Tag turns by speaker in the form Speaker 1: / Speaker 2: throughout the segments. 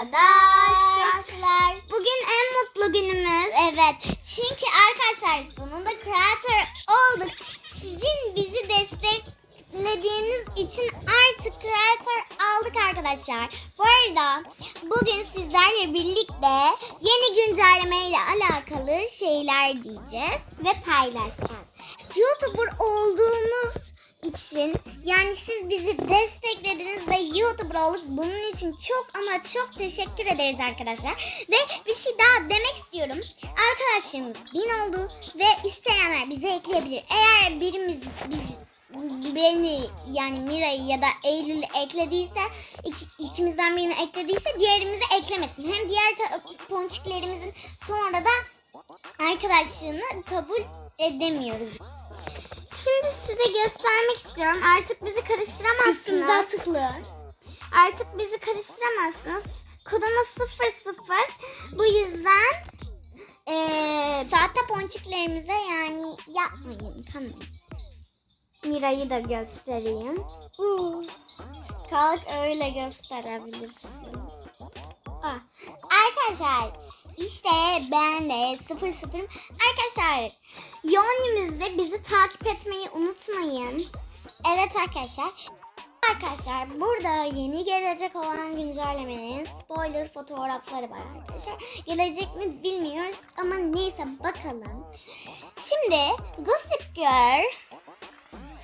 Speaker 1: arkadaşlar. Bugün en mutlu günümüz. Evet. Çünkü arkadaşlar sonunda creator olduk. Sizin bizi desteklediğiniz için artık creator aldık arkadaşlar. Bu arada bugün sizlerle birlikte yeni güncelleme ile alakalı şeyler diyeceğiz ve paylaşacağız. YouTuber olduğumuz için yani siz bizi desteklediniz ve YouTuber olduk. Bunun için çok ama çok teşekkür ederiz arkadaşlar. Ve bir şey daha demek istiyorum. Arkadaşlarımız bin oldu ve isteyenler bize ekleyebilir. Eğer birimiz biz beni yani Mira'yı ya da Eylül'ü eklediyse iki, ikimizden birini eklediyse diğerimizi eklemesin. Hem diğer ponçiklerimizin sonra da arkadaşlığını kabul edemiyoruz. Şimdi size göstermek istiyorum. Artık bizi karıştıramazsınız.
Speaker 2: Üstümüze tıklı.
Speaker 1: Artık bizi karıştıramazsınız. Kodumuz 00. Bu yüzden eee sahte ponçiklerimize yani yapmayın. Kanmayın. Mira'yı da göstereyim. Uuu. Kalk öyle gösterebilirsin. Arkadaşlar işte ben de sıfır sıfırım. Arkadaşlar Yonimizde bizi takip etmeyi unutmayın. Evet arkadaşlar. Arkadaşlar burada yeni gelecek olan güncellemenin spoiler fotoğrafları var arkadaşlar. Gelecek mi bilmiyoruz ama neyse bakalım. Şimdi Gossip Girl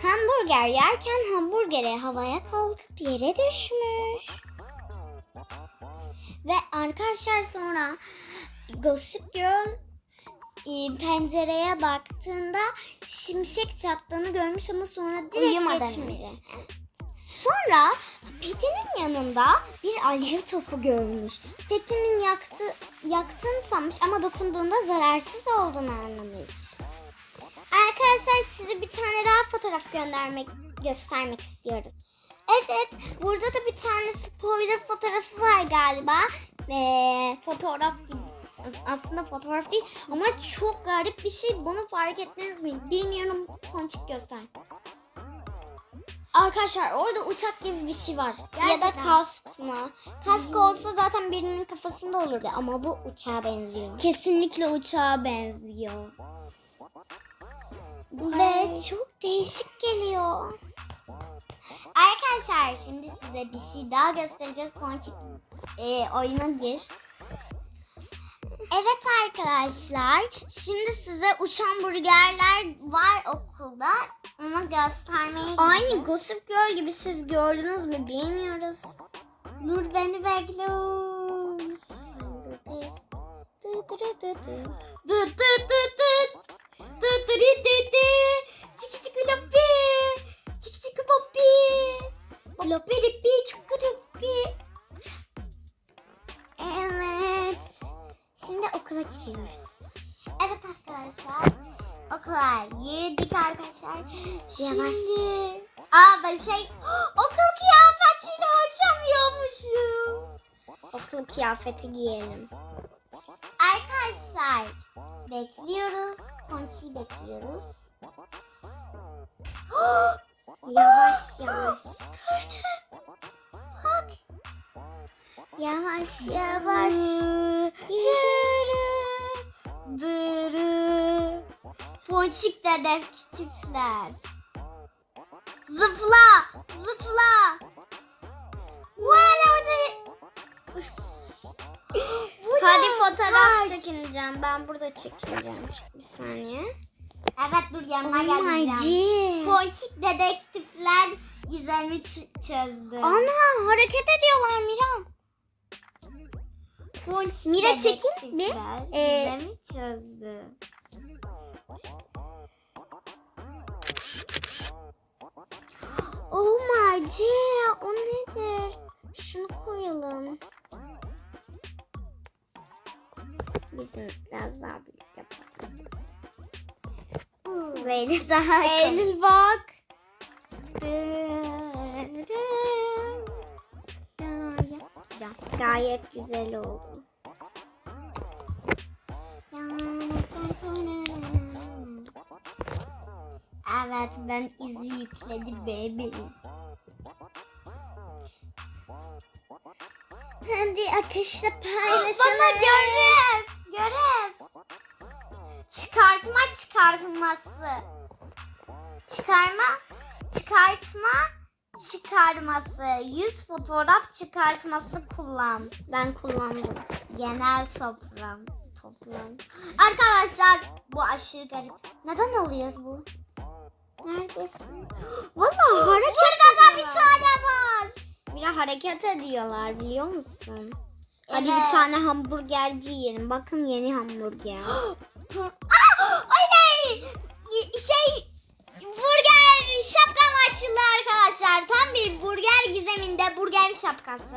Speaker 1: hamburger yerken hamburgeri havaya kalkıp yere düşmüş. Ve arkadaşlar sonra Gossip Girl e, pencereye baktığında şimşek çaktığını görmüş ama sonra direkt
Speaker 2: Uyumadan
Speaker 1: geçmiş.
Speaker 2: önce.
Speaker 1: Sonra Peti'nin yanında bir alev topu görmüş. Peti'nin yaktı, yaktığını sanmış ama dokunduğunda zararsız olduğunu anlamış. Arkadaşlar size bir tane daha fotoğraf göndermek göstermek istiyoruz. Evet, burada da bir tane spoiler fotoğrafı var galiba. Ve fotoğraf. Aslında fotoğraf değil ama çok garip bir şey. Bunu fark ettiniz mi? Bilmiyorum. Ponçik göster. Arkadaşlar orada uçak gibi bir şey var. Ya da
Speaker 2: Gerçekten.
Speaker 1: kask mı? Kask olsa zaten birinin kafasında olurdu ama bu uçağa benziyor. Kesinlikle uçağa benziyor. Ve
Speaker 2: Ay.
Speaker 1: çok değişik geliyor. Arkadaşlar şimdi size bir şey daha göstereceğiz. Ponçik e, oyuna gir. Evet arkadaşlar şimdi size uçan burgerler var okulda. Onu göstermeye Aynı Gossip Girl gibi siz gördünüz mü bilmiyoruz. Dur beni bekle. Dı dı dı dı. Şimdi okula giriyoruz. Evet arkadaşlar. Okula girdik arkadaşlar.
Speaker 2: Yavaş.
Speaker 1: Şimdi... Aa ben şey okul kıyafetiyle uçamıyormuşum. Okul kıyafeti giyelim. Arkadaşlar bekliyoruz. Ponçi'yi bekliyoruz. yavaş yavaş. Bak. Yavaş yavaş. Yürü. Dırı. Ponçik dedektifler. Zıpla. Zıpla. Var orada. Hadi fotoğraf çekineceğim. Ben burada çekineceğim. Bir saniye. Evet dur yanına geleceğim. Ponçik dedektifler gizemi çözdü. Ana hareket ediyorlar Mira. Ponçik
Speaker 2: Mira, çekin bir. Ee,
Speaker 1: gizemi çözdü. Oh my god, o nedir? Şunu koyalım. Bizim biraz daha büyük yapalım. Böyle daha Eylül bak. Gayet güzel oldu. Evet ben izi yükledim baby. Hadi akışla paylaşalım. Bana görev. Görev. Çıkartma çıkartılması. Çıkarma. Çıkartma. Çıkarması, yüz fotoğraf çıkartması kullan. Ben kullandım. Genel toplam. Toplam. Arkadaşlar bu aşırı garip. Neden oluyor bu? Neredesin? Vallahi hareket Burada da bir tane var. Mira hareket ediyorlar biliyor musun? Hadi bir tane hamburgerci yiyelim. Bakın yeni hamburger. Ay ne? Şey burger şapkam açıldı arkadaşlar. Tam bir burger gizeminde burger şapkası.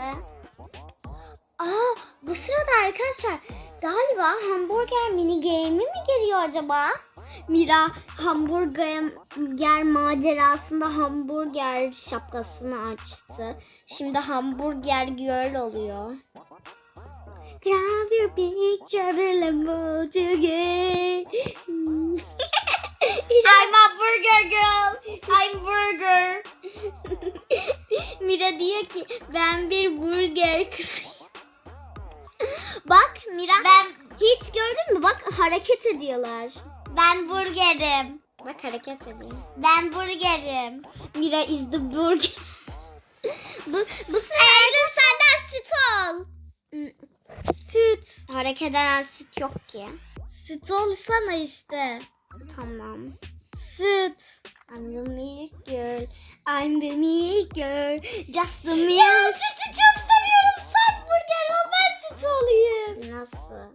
Speaker 1: Aa bu sırada arkadaşlar galiba hamburger mini game'i mi geliyor acaba? Mira hamburger macerasında hamburger şapkasını açtı. Şimdi hamburger girl oluyor. Grab your picture move together. Burger girl. I'm burger. Mira diyor ki ben bir burger kızıyım. Bak Mira. Ben hiç gördün mü? Bak hareket ediyorlar. Ben burgerim. Bak hareket ediyor. Ben burgerim. Mira is the burger. bu, bu sıra... Eylül senden süt al. Süt. Hareket eden süt yok ki. Süt olsana işte. Tamam. Süt. I'm the milk girl. I'm the milk girl. Just the milk. Ya sütü çok seviyorum. Sert burger ol ben süt olayım. Nasıl?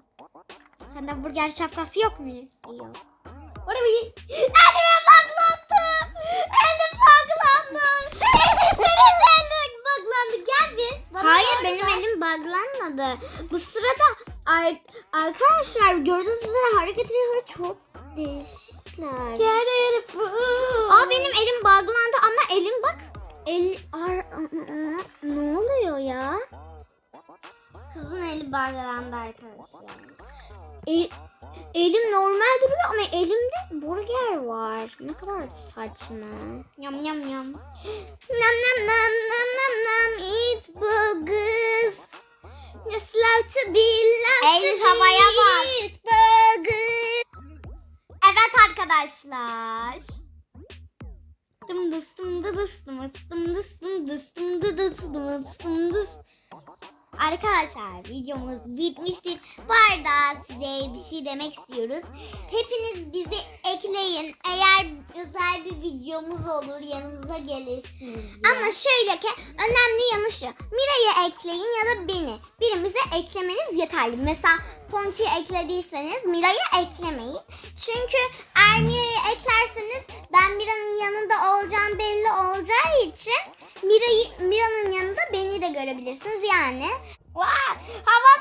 Speaker 1: Sende burger şapkası yok mu? Yok. Oraya bir... Elime baklandı. Elim baklandı. Ece senin de elin baklandı. Gel bir. Bana Hayır benim elim baglanmadı. Bu sırada ar- arkadaşlar gördüğünüz üzere hareket ediyor çok değişikler.
Speaker 2: Gel bu.
Speaker 1: Aa benim elim bağlandı ama elim bak. El ar, ne oluyor ya? Kızın eli bağlandı arkadaşlar. E- elim normal duruyor ama elimde burger var. Ne kadar saçma. Yam yam yam. Nam nam dıs Arkadaşlar videomuz bitmiştir. Bu arada size bir şey demek istiyoruz. Hepiniz bizi ekleyin. Eğer özel bir videomuz olur yanımıza gelirsiniz. Ama şöyle ki önemli yanı şu. Mira'yı ekleyin ya da beni. Birimizi eklemeniz yeterli. Mesela Ponçi'yi eklediyseniz Mira'yı eklemeyin. Çünkü eğer Mira'yı eklerseniz ben Mira'nın yanında olacağım belli olacağı için Mira'yı Mira'nın yanında beni de görebilirsiniz yani. 哇，好吧。